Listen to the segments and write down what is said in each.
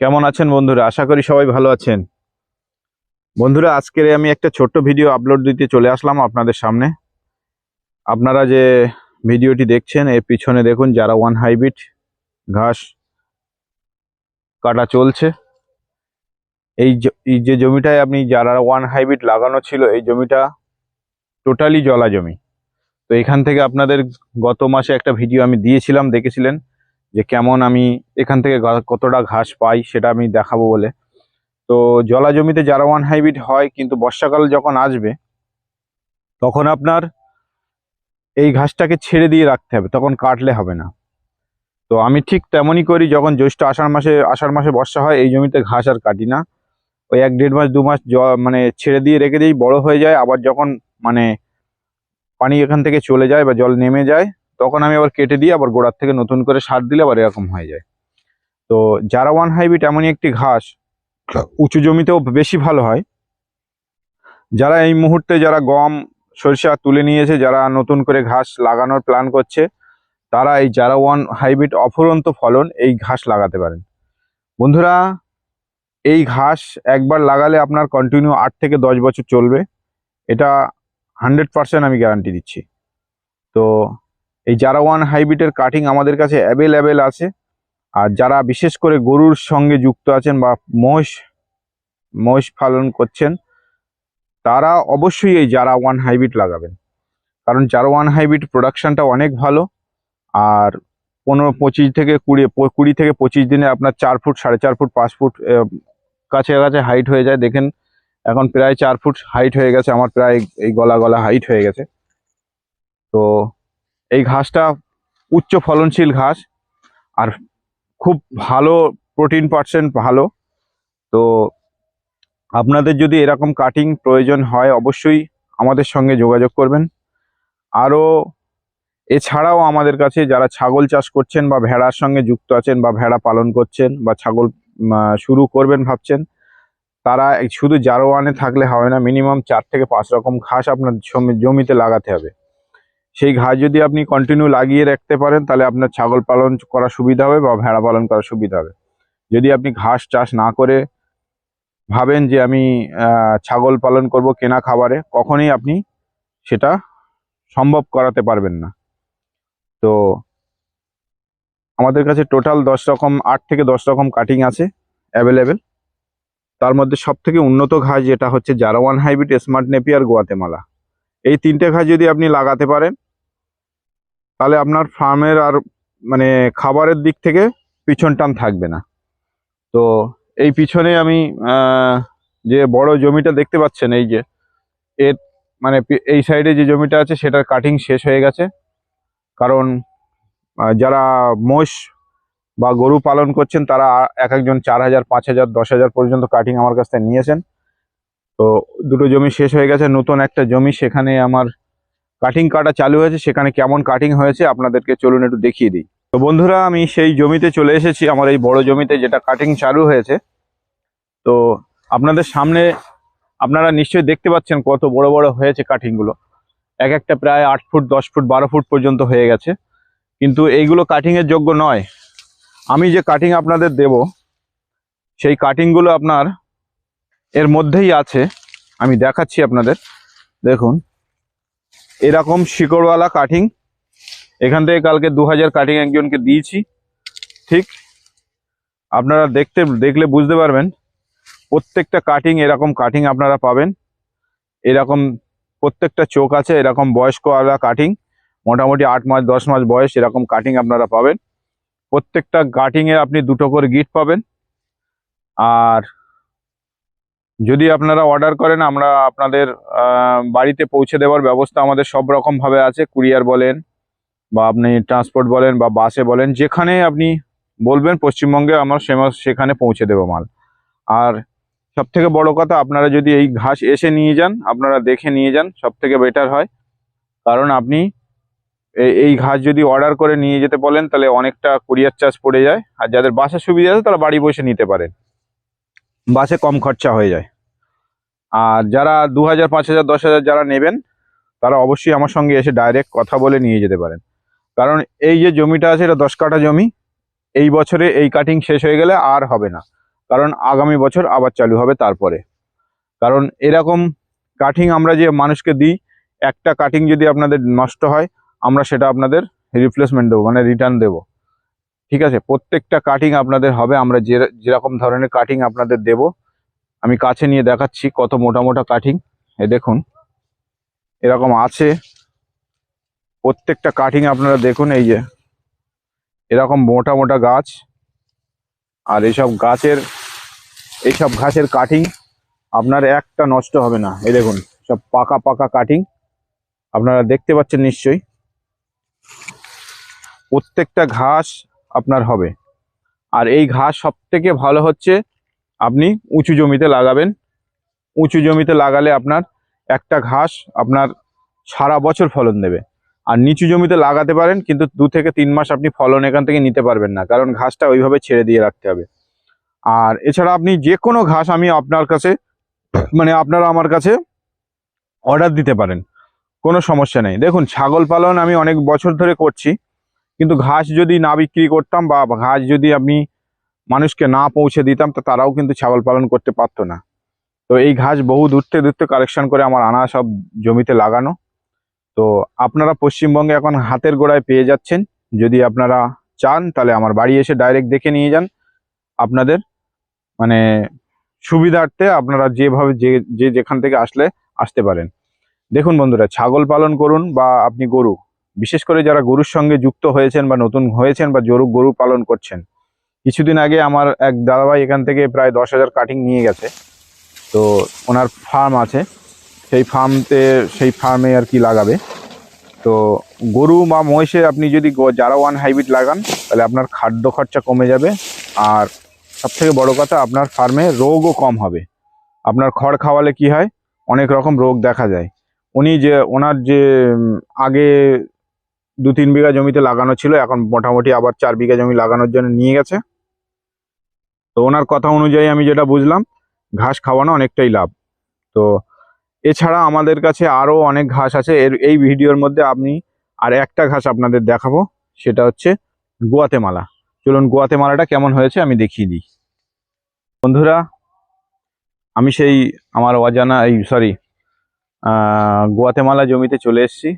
কেমন আছেন বন্ধুরা? আশা করি সবাই ভালো আছেন। বন্ধুরা, আজকের আমি একটা ছোট্ট ভিডিও আপলোড দিতে চলে আসলাম আপনাদের সামনে। আপনারা যে ভিডিওটি দেখছেন, এর পিছনে দেখুন যারা ওয়ান হাইব্রিড ঘাস কাটা চলছে। এই যে জমিটায় আপনি যারা ওয়ান হাইব্রিড লাগানো ছিল, এই জমিটা টোটালি জলা জমি তো এখান থেকে আপনাদের গত মাসে একটা ভিডিও আমি দিয়েছিলাম, দেখেছিলেন? যে কেমন আমি এখান থেকে কতটা ঘাস পাই সেটা আমি দেখাবো বলে। তো জলা জমিতে যারা ওয়ান হাইব্রিড হয়, কিন্তু বর্ষাকাল যখন আসবে, তখন আপনার এই ঘাসটাকে ছেড়ে দিয়ে রাখতে হবে, তখন কাটলে হবে না। তো আমি ঠিক তেমনই করি যখন জ্যৈষ্ঠ আষাঢ় মাসে আষাঢ় মাসে বর্ষা হয়, এই জমিতে ঘাস আর কাটি না। ওই এক দেড় মাস, দু মাস মানে ছেড়ে দিয়ে রেখে দিই, বড় হয়ে যায়, আবার যখন মানে পানি এখান থেকে চলে যায় বা জল নেমে যায় তখন আমি আবার কেটে দিয়ে আবার গোড়ার থেকে নতুন করে সার দিলে আবার এরকম হয়ে যায়। তো যারা ওয়ান হাইব্রিড এমনই একটি ঘাস উঁচু জমিতেও বেশি ভালো হয়। যারা এই মুহূর্তে যারা গম সরিষা তুলে নিয়েছে যারা নতুন করে ঘাস লাগানোর প্ল্যান করছে তারা এই যারা ওয়ান হাইব্রিড অফুরন্ত ফলন এই ঘাস লাগাতে পারেন। বন্ধুরা এই ঘাস একবার লাগালে আপনার কন্টিনিউ আট থেকে দশ বছর চলবে। এটা হান্ড্রেড পার্সেন্ট আমি গ্যারান্টি দিচ্ছি। তো এই যারা ওয়ান হাইব্রিডের কাটিং আমাদের কাছে অ্যাভেলেবেল আছে, আর যারা বিশেষ করে গরুর সঙ্গে যুক্ত আছেন বা মহিষ মহিষ পালন করছেন, তারা অবশ্যই এই যারা ওয়ান হাইব্রিড লাগাবেন। কারণ যারা ওয়ান হাইব্রিড প্রোডাকশনটা অনেক ভালো, আর পনেরো, পঁচিশ থেকে কুড়ি কুড়ি থেকে পঁচিশ দিনে আপনার চার ফুট, সাড়ে চার ফুট, পাঁচ ফুট কাছে কাছে হাইট হয়ে যায়। দেখেন, এখন প্রায় চার ফুট হাইট হয়ে গেছে, আমার প্রায় এই গলা গলা হাইট হয়ে গেছে। তো এই ঘাসটা উচ্চ ফলনশীল ঘাস আর খুব ভালো প্রোটিন পার্সেন্ট ভালো। তো আপনাদের যদি এরকম কাটিং প্রয়োজন হয়, অবশ্যই আমাদের সঙ্গে যোগাযোগ করবেন। আরও এছাড়াও আমাদের কাছে যারা ছাগল চাষ করছেন বা ভেড়ার সঙ্গে যুক্ত আছেন বা ভেড়া পালন করছেন বা ছাগল শুরু করবেন ভাবছেন, তারা শুধু জারোয়ানে থাকলে হবে না মিনিমাম চার থেকে পাঁচ রকম ঘাস আপনার জমিতে লাগাতে হবে। সেই ঘাস যদি আপনি কন্টিনিউ লাগিয়ে রাখতে পারেন, তাহলে আপনার ছাগল পালন করা সুবিধা হবে বা ভেড়া পালন করা সুবিধা হবে। যদি আপনি ঘাস চাষ না করে ভাবেন যে আমি ছাগল পালন করব কেনা খাবারে, কখনোই আপনি সেটা সম্ভব করাতে পারবেন না। তো আমাদের কাছে টোটাল দশ রকম, আট থেকে দশ রকম কাটিং আছে অ্যাভেলেবেল তার মধ্যে সব থেকে উন্নত ঘাস যেটা হচ্ছে জারোয়ান হাইব্রিড স্মার্ট নেপিয়ার গোয়াতেমালা এই তিনটে ঘাস যদি আপনি লাগাতে পারেন, তাহলে আপনার ফার্মের আর মানে খাবারের দিক থেকে পিছন টান থাকবে না। তো এই পিছনে আমি যে বড় জমিটা দেখতে পাচ্ছেন, এই যে এর মানে এই সাইডে যে জমিটা আছে, সেটার কাটিং শেষ হয়ে গেছে। কারণ যারা মোষ বা গরু পালন করছেন, তারা এক একজন চার হাজার, পাঁচ হাজার, দশ হাজার পর্যন্ত কাটিং আমার কাছ থেকে নিয়েছেন। তো দুটো জমি শেষ হয়ে গেছে, নতুন একটা জমি সেখানে আমার কাটিং কাটা চালু হয়েছে, সেখানে কেমন কাটিং হয়েছে আপনাদেরকে চলুন একটু দেখিয়ে দিই। তো বন্ধুরা, আমি সেই জমিতে চলে এসেছি, আমার এই বড় জমিতে যেটা কাটিং চালু হয়েছে। তো আপনাদের সামনে আপনারা নিশ্চয়ই দেখতে পাচ্ছেন কত বড় বড় হয়েছে কাটিংগুলো এক একটা প্রায় আট ফুট, দশ ফুট, বারো ফুট পর্যন্ত হয়ে গেছে। কিন্তু এইগুলো কাটিংয়ের যোগ্য নয়। আমি যে কাটিং আপনাদের দেব, সেই কাটিংগুলো আপনার এর মধ্যেই আছে, আমি দেখাচ্ছি আপনাদের। দেখুন, এরকম শিকড়ওয়ালা কাটিং এখান থেকে কালকে দু হাজার কাটিং একজনকে দিয়েছি। ঠিক, আপনারা দেখতে, দেখলে বুঝতে পারবেন, প্রত্যেকটা কাটিং এরকম কাটিং আপনারা পাবেন। এরকম প্রত্যেকটা চোখ আছে, এরকম বয়স্কওয়ালা কাটিং মোটামুটি আট মাস, দশ মাস বয়স এরকম কাটিং আপনারা পাবেন। প্রত্যেকটা কাটিংয়ে আপনি দুটো করে গিট পাবেন। আর যদি আপনারা অর্ডার করেন, আমরা আপনাদের বাড়িতে পৌঁছে দেওয়ার ব্যবস্থা আমাদের সব রকম ভাবে আছে। কুরিয়ার বলেন বা আপনি ট্রান্সপোর্ট বলেন বা বাসে বলেন, যেখানে আপনি বলবেন পশ্চিমবঙ্গে আমরা সেখানে পৌঁছে দেবো মাল। আর সব থেকে বড় কথা, আপনারা যদি এই ঘাস এসে নিয়ে যান, আপনারা দেখে নিয়ে যান সব থেকে বেটার হয়। কারণ আপনি এই ঘাস যদি অর্ডার করে নিয়ে যেতে বলেন, তাহলে অনেকটা কুরিয়ার চার্জ পড়ে যায়। আর যাদের বাসের সুবিধা আছে, তারা বাড়ি বসে নিতে পারেন। বাসে কম খরচা হয়ে যায়। আর যারা দু হাজার, পাঁচ হাজার, দশ হাজার যারা নেবেন, তারা অবশ্যই আমার সঙ্গে এসে ডাইরেক্ট কথা বলে নিয়ে যেতে পারেন। কারণ এই যে জমিটা আছে, এটা দশ কাঠা জমি, এই বছরে এই কাটিং শেষ হয়ে গেলে আর হবে না। কারণ আগামী বছর আবার চালু হবে তারপরে। কারণ এরকম কাটিং আমরা যে মানুষকে দিই, একটা কাটিং যদি আপনাদের নষ্ট হয়, আমরা সেটা আপনাদের রিপ্লেসমেন্ট দেবো মানে রিটার্ন দেবো। ঠিক আছে? প্রত্যেকটা কাটিং আপনাদের হবে। আমরা যে যেরকম ধরনের কাটিং আপনাদের দেব, আমি কাছে নিয়ে দেখাচ্ছি কত মোটা মোটা কাটিং এ দেখুন, এরকম আছে। প্রত্যেকটা কাটিং আপনারা দেখুন, এই যে। এরকম মোটা মোটা গাছ। আর এইসব গাছের এইসব ঘাসের কাটিং আপনার একটা নষ্ট হবে না। এই দেখুন, সব পাকা পাকা কাটিং আপনারা দেখতে পাচ্ছেন নিশ্চয়ই। প্রত্যেকটা ঘাস আপনার হবে। আর এই ঘাস সব থেকে ভালো হচ্ছে, আপনি উঁচু জমিতে লাগাবেন। উঁচু জমিতে লাগালে আপনার একটা ঘাস আপনার সারা বছর ফলন দেবে। আর নিচু জমিতে লাগাতে পারেন, কিন্তু দু থেকে তিন মাস আপনি ফলন এখান থেকে নিতে পারবেন না, কারণ ঘাসটা ওইভাবে ছেড়ে দিয়ে রাখতে হবে। আর এছাড়া আপনি যে কোনো ঘাস আমি আপনার কাছে মানে আপনারা আমার কাছে অর্ডার দিতে পারেন, কোনো সমস্যা নেই। দেখুন, ছাগল পালন আমি অনেক বছর ধরে করছি। কিন্তু ঘাস যদি না বিক্রি করতাম বা ঘাস যদি আমি মানুষকে না পৌঁছে দিতাম, তো তারাও কিন্তু ছাগল পালন করতে পারতো না। তো এই ঘাস বহু দূরতে দূরতে কালেকশন করে আমার আনা সব জমিতে লাগানো। তো আপনারা পশ্চিমবঙ্গে এখন হাতের গোড়ায় পেয়ে যাচ্ছেন। যদি আপনারা চান, তাহলে আমার বাড়ি এসে ডাইরেক্ট দেখে নিয়ে যান। আপনাদের মানে সুবিধার্থে আপনারা যেভাবে যে যে যেখান থেকে আসলে আসতে পারেন। দেখুন বন্ধুরা, ছাগল পালন করুন বা আপনি গরু বিশেষ করে যারা গরুর সঙ্গে যুক্ত হয়েছেন বা নতুন হয়েছেন বা জরু, গরু পালন করছেন। কিছুদিন আগে আমার এক দাদাভাই এখান থেকে প্রায় দশ হাজার কাটিং নিয়ে গেছে। তো ওনার ফার্ম আছে। সেই ফার্মতে সেই ফার্মে আর কি লাগাবে। তো গরু বা মহিষে আপনি যদি যারা ওয়ান হাইব্রিড লাগান, তাহলে আপনার খাদ্য খরচা কমে যাবে। আর সব থেকে বড় কথা, আপনার ফার্মে রোগও কম হবে। আপনার খড় খাওয়ালে কি হয়? অনেক রকম রোগ দেখা যায়। উনি যে, ওনার যে আগে দু তিন বিঘা জমিতে লাগানো ছিল, এখন মোটামুটি আবার চার বিঘা জমি লাগানোর জন্য নিয়ে গেছে। তো ওনার কথা অনুযায়ী আমি যেটা বুঝলাম, ঘাস খাওয়ানো অনেকটাই লাভ। তো এছাড়া আমাদের কাছে আরও অনেক ঘাস আছে, এর, এই ভিডিওর মধ্যে আপনি আর একটা ঘাস আপনাদের দেখাবো, সেটা হচ্ছে গোয়াতেমালা। চলুন গোয়াতেমালাটা কেমন হয়েছে আমি দেখিয়ে দিই। বন্ধুরা, আমি সেই আমার অজানা, এই সরি গোয়াতেমালা জমিতে চলে এসেছি।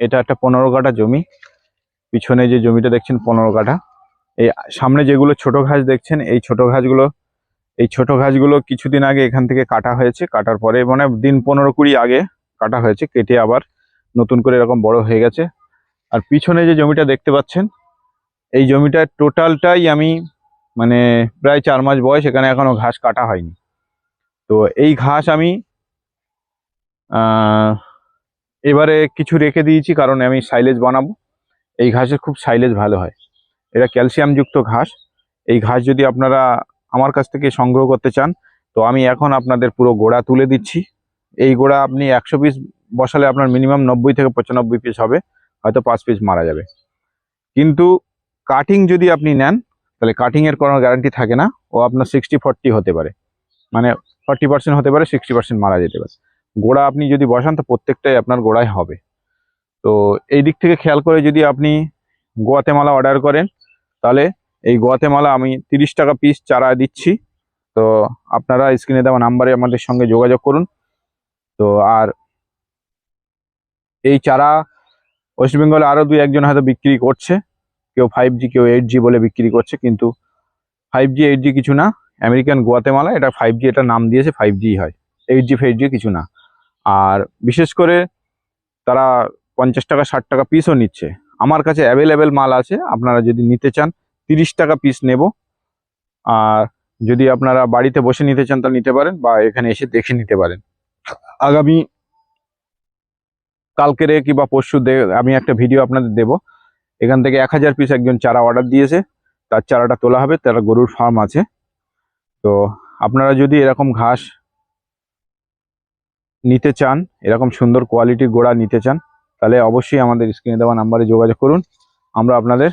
এটা একটা পনেরো কাঠা জমি। পিছনে যে জমিটা দেখছেন পনেরো কাঠা। এই সামনে যেগুলো ছোট ঘাস দেখছেন, এই ছোট ঘাসগুলো, এই ছোট ঘাসগুলো কিছুদিন আগে এখান থেকে কাটা হয়েছে। কাটার পরে মানে দিন পনেরো কুড়ি আগে কাটা হয়েছে, কেটে আবার নতুন করে এরকম বড় হয়ে গেছে। আর পিছনে যে জমিটা দেখতে পাচ্ছেন, এই জমিটা টোটালটাই আমি মানে প্রায় চার মাস বয়স এখানে এখনও ঘাস কাটা হয়নি। তো এই ঘাস আমি এবারে কিছু রেখে দিয়েছি, কারণ আমি সাইলেজ বানাবো। এই ঘাসের খুব সাইলেজ ভালো হয়। এটা ক্যালসিয়ামযুক্ত ঘাস। এই ঘাস যদি আপনারা আমার কাছ থেকে সংগ্রহ করতে চান, তো আমি এখন আপনাদের পুরো গোড়া তুলে দিচ্ছি। এই গোড়া আপনি একশো পিস বসালে আপনার মিনিমাম নব্বই থেকে পঁচানব্বই পিস হবে, হয়তো পাঁচ পিস মারা যাবে। কিন্তু কাটিং যদি আপনি নেন, তাহলে কাটিংয়ের কোনো গ্যারান্টি থাকে না। ও আপনার সিক্সটি ফর্টি হতে পারে। মানে ফর্টি পার্সেন্ট হতে পারে সিক্সটি পার্সেন্ট মারা যেতে পারে। গোড়া আপনি যদি বসান, তো প্রত্যেকটাই আপনার গোড়ায় হবে। তো এই দিক থেকে খেয়াল করে যদি আপনি গোয়াতেমালা অর্ডার করেন, তাহলে এই গোয়াতেমালা আমি তিরিশ টাকা পিস চারা দিচ্ছি। তো আপনারা স্ক্রিনে দেওয়া নাম্বারে আমাদের সঙ্গে যোগাযোগ করুন। তো আর এই চারা ওয়েস্ট বেঙ্গলে আরও দুই একজন হয়তো বিক্রি করছে। কেউ ফাইভ জি কেউ এইট জি বলে বিক্রি করছে, কিন্তু ফাইভ জি এইট জি কিছু না। আমেরিকান গোয়াতেমালা এটা ফাইভ জি এটা নাম দিয়েছে ফাইভ জি হয়। এইট জি ফাইভ জি কিছু না। আর বিশেষ করে তারা পঞ্চাশ টাকা, ষাট টাকা পিসও নিচ্ছে। আমার কাছে অ্যাভেলেবেল মাল আছে, আপনারা যদি নিতে চান, তিরিশ টাকা পিস নেব। আর যদি আপনারা বাড়িতে বসে নিতে চান, তাহলে নিতে পারেন বা এখানে এসে দেখে নিতে পারেন। আগামী কালকেরে কিংবা পরশু আমি একটা ভিডিও আপনাদের দেব। এখান থেকে এক হাজার পিস একজন চারা অর্ডার দিয়েছে। তার চারাটা তোলা হবে, তার গরুর ফার্ম আছে। তো আপনারা যদি এরকম ঘাস নিতে চান, এরকম সুন্দর কোয়ালিটির গোড়া নিতে চান, তাহলে অবশ্যই আমাদের স্ক্রিনে দেওয়া নাম্বারে যোগাযোগ করুন, আমরা আপনাদের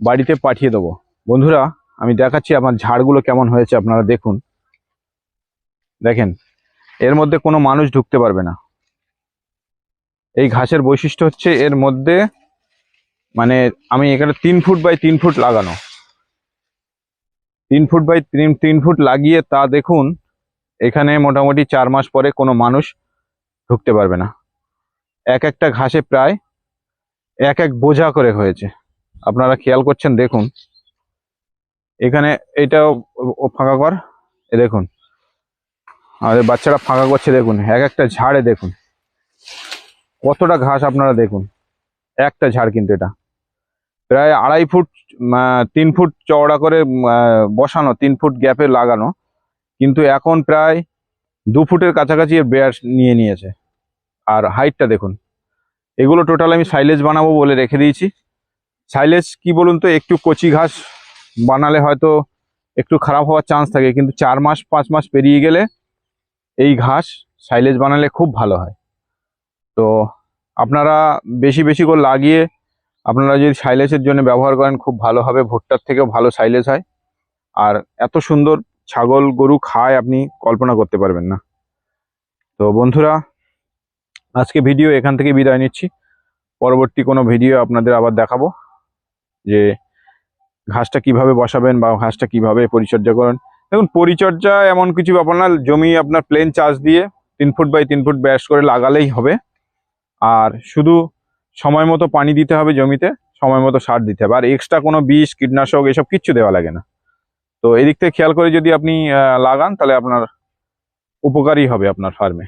বাড়িতে পাঠিয়ে দেবো। বন্ধুরা, আমি দেখাচ্ছি আমার ঝাড়গুলো কেমন হয়েছে, আপনারা দেখুন। দেখেন, এর মধ্যে কোনো মানুষ ঢুকতে পারবে না। এই ঘাসের বৈশিষ্ট্য হচ্ছে এর মধ্যে মানে আমি এখানে তিন ফুট বাই তিন ফুট লাগানো। তিন ফুট বাই তিন তিন ফুট লাগিয়ে তা দেখুন, এখানে মোটামুটি চার মাস পরে কোনো মানুষ ঢুকতে পারবে না। এক একটা ঘাসে প্রায় এক এক বোঝা করে হয়েছে। আপনারা খেয়াল করছেন, দেখুন। এখানে এটাও ফাঁকা কর দেখুন। আমাদের বাচ্চারা ফাঁকা করছে, দেখুন। এক একটা ঝাড়ে, দেখুন। কতটা ঘাস আপনারা দেখুন। একটা ঝাড় কিন্তু এটা। প্রায় আড়াই ফুট তিন ফুট চওড়া করে বসানো, তিন ফুট গ্যাপে লাগানো। কিন্তু এখন প্রায় দু ফুটের কাছাকাছি এর বেয়ার নিয়ে নিয়েছে। আর হাইটটা দেখুন। এগুলো টোটাল আমি সাইলেজ বানাবো বলে রেখে দিয়েছি। সাইলেজ কি বলুন তো? একটু কচি ঘাস বানালে হয়তো একটু খারাপ হওয়ার চান্স থাকে। কিন্তু চার মাস, পাঁচ মাস পেরিয়ে গেলে এই ঘাস সাইলেজ বানালে খুব ভালো হয়। তো আপনারা বেশি বেশি করে লাগিয়ে আপনারা যদি সাইলেজের জন্য ব্যবহার করেন, খুব ভালো হবে। ভুট্টার থেকেও ভালো সাইলেজ হয়। আর এত সুন্দর ছাগল, গরু খায় আপনি কল্পনা করতে পারবেন না। তো বন্ধুরা, আজকে ভিডিও এখান থেকে বিদায় নিচ্ছি। পরবর্তী কোনো ভিডিও আপনাদের আবার দেখাবো যে ঘাসটা কীভাবে বসাবেন বা ঘাসটা কীভাবে পরিচর্যা করেন। দেখুন, পরিচর্যা এমন কিছু ব্যাপার না, জমি আপনার প্লেন চাষ দিয়ে তিন ফুট বাই তিন ফুট ব্যাস করে লাগালেই হবে। আর শুধু সময় মতো পানি দিতে হবে জমিতে, সময় মতো সার দিতে হবে। আর এক্সট্রা কোনো বিষ, কীটনাশক, এসব কিচ্ছু দেওয়া লাগে না। তো এদিক থেকে খেয়াল করে যদি আপনি লাগান তাহলে আপনার উপকারী হবে আপনার ফার্মে